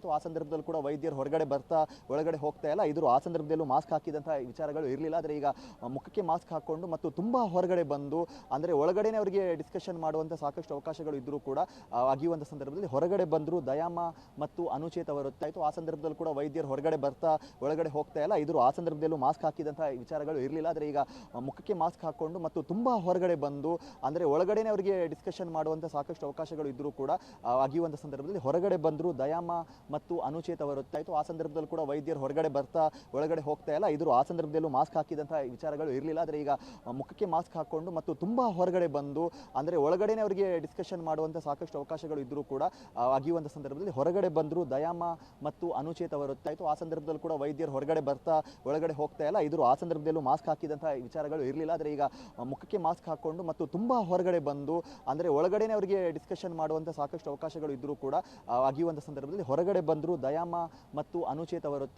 ಇತ್ತು ಆ ಸಂದರ್ಭದಲ್ಲಿ ಕೂಡ ವೈದ್ಯರು ಹೊರಗಡೆ ಬರ್ತಾ ಒಳಗಡೆ ಹೋಗ್ತಾ ಇಲ್ಲ. ಇದ್ರು ಆ ಸಂದರ್ಭದಲ್ಲೂ ಮಾಸ್ಕ್ ಹಾಕಿದಂಥ ವಿಚಾರಗಳು ಇರಲಿಲ್ಲ. ಆದರೆ ಈಗ ಮುಖಕ್ಕೆ ಮಾಸ್ಕ್ ಹಾಕ್ಕೊಂಡು ಮತ್ತು ತುಂಬ ಹೊರಗಡೆ ಬಂದು, ಅಂದರೆ ಒಳಗಡೆನೇ ಅವರಿಗೆ ಡಿಸ್ಕಷನ್ ಮಾಡುವಂಥ ಸಾಕಷ್ಟು ಅವಕಾಶಗಳು ಇದ್ದರೂ ಕೂಡ ಅಗಿಯುವಂಥ ಸಂದರ್ಭದಲ್ಲಿ ಹೊರಗಡೆ ಬಂದರು ದಯಾಮ ಮತ್ತು ಅನುಚೇತ ಅವರು ಇತ್ತು ಆ ಸಂದರ್ಭದಲ್ಲಿ ಕೂಡ ವೈದ್ಯರು ಹೊರಗಡೆ ಬರ್ತಾ ಒಳಗಡೆ ಹೋಗ್ತಾ ಇಲ್ಲ. ಇದ್ರು ಆ ಸಂದರ್ಭದಲ್ಲೂ ಮಾಸ್ಕ್ ಹಾಕಿದಂಥ ವಿಚಾರಗಳು ಇರಲಿಲ್ಲ. ಆದರೆ ಈಗ ಮುಖಕ್ಕೆ ಮಾಸ್ಕ್ ಹಾಕ್ಕೊಂಡು ಮತ್ತು ತುಂಬ ಹೊರಗಡೆ ಬಂದು, ಅಂದರೆ ಒಳಗಡೆನೇ ಅವರಿಗೆ ಡಿಸ್ಕಷನ್ ಮಾಡುವಂಥ ಸಾಕಷ್ಟು ಅವಕಾಶಗಳು ಇದ್ದರೂ ಕೂಡ ಅಗಿಯುವಂಥ ಸಂದರ್ಭದಲ್ಲಿ ಹೊರಗಡೆ ಬಂದರು ದಯಾಮ ಮತ್ತು ಅನುಚಿತ ಬರುತ್ತೆ ಇತ್ತು. ಆ ಸಂದರ್ಭದಲ್ಲಿ ಕೂಡ ವೈದ್ಯರು ಹೊರಗಡೆ ಬರ್ತಾ, ಒಳಗಡೆ ಹೋಗ್ತಾ ಇಲ್ಲ. ಇದ್ರು ಆ ಸಂದರ್ಭದಲ್ಲೂ ಮಾಸ್ಕ್ ಹಾಕಿದಂಥ ವಿಚಾರಗಳು ಇರಲಿಲ್ಲ. ಆದರೆ ಈಗ ಮುಖಕ್ಕೆ ಮಾಸ್ಕ್ ಹಾಕ್ಕೊಂಡು ಮತ್ತು ತುಂಬ ಹೊರಗಡೆ ಬಂದು, ಅಂದರೆ ಒಳಗಡೆನೇ ಅವರಿಗೆ ಡಿಸ್ಕಷನ್ ಮಾಡುವಂಥ ಸಾಕಷ್ಟು ಅವಕಾಶಗಳು ಇದ್ದರೂ ಕೂಡ ಅಗಿಯುವಂಥ ಸಂದರ್ಭದಲ್ಲಿ ಹೊರಗಡೆ ಬಂದರು ದಯಾಮ ಮತ್ತು ಅನುಚಿತ ಬರುತ್ತೆ ಇತ್ತು. ಆ ಸಂದರ್ಭದಲ್ಲಿ ಕೂಡ ವೈದ್ಯರು ಹೊರಗಡೆ ಬರ್ತಾ, ಒಳಗಡೆ ಹೋಗ್ತಾ ಇಲ್ಲ. ಇದ್ರು ಆ ಸಂದರ್ಭದಲ್ಲೂ ಮಾಸ್ಕ್ ಹಾಕಿದಂಥ ವಿಚಾರಗಳು ಇರಲಿಲ್ಲ. ಆದರೆ ಈಗ ಮುಖಕ್ಕೆ ಮಾಸ್ಕ್ ಹಾಕ್ಕೊಂಡು ಮತ್ತು ತುಂಬ ಹೊರಗಡೆ ಬಂದು, ಅಂದರೆ ಒಳಗಡೆನೇ ಅವರಿಗೆ ಡಿಸ್ಕಷನ್ ಮಾಡುವಂಥ ಸಾಕಷ್ಟು ಅವಕಾಶಗಳು ಇದ್ದರೂ ಕೂಡ ಅಗಿಯುವಂಥ ಸಂದರ್ಭದಲ್ಲಿ ಹೊರಗಡೆ ಬಂದರು ದಯಾಮ ಮತ್ತು ಅನುಚೇತ್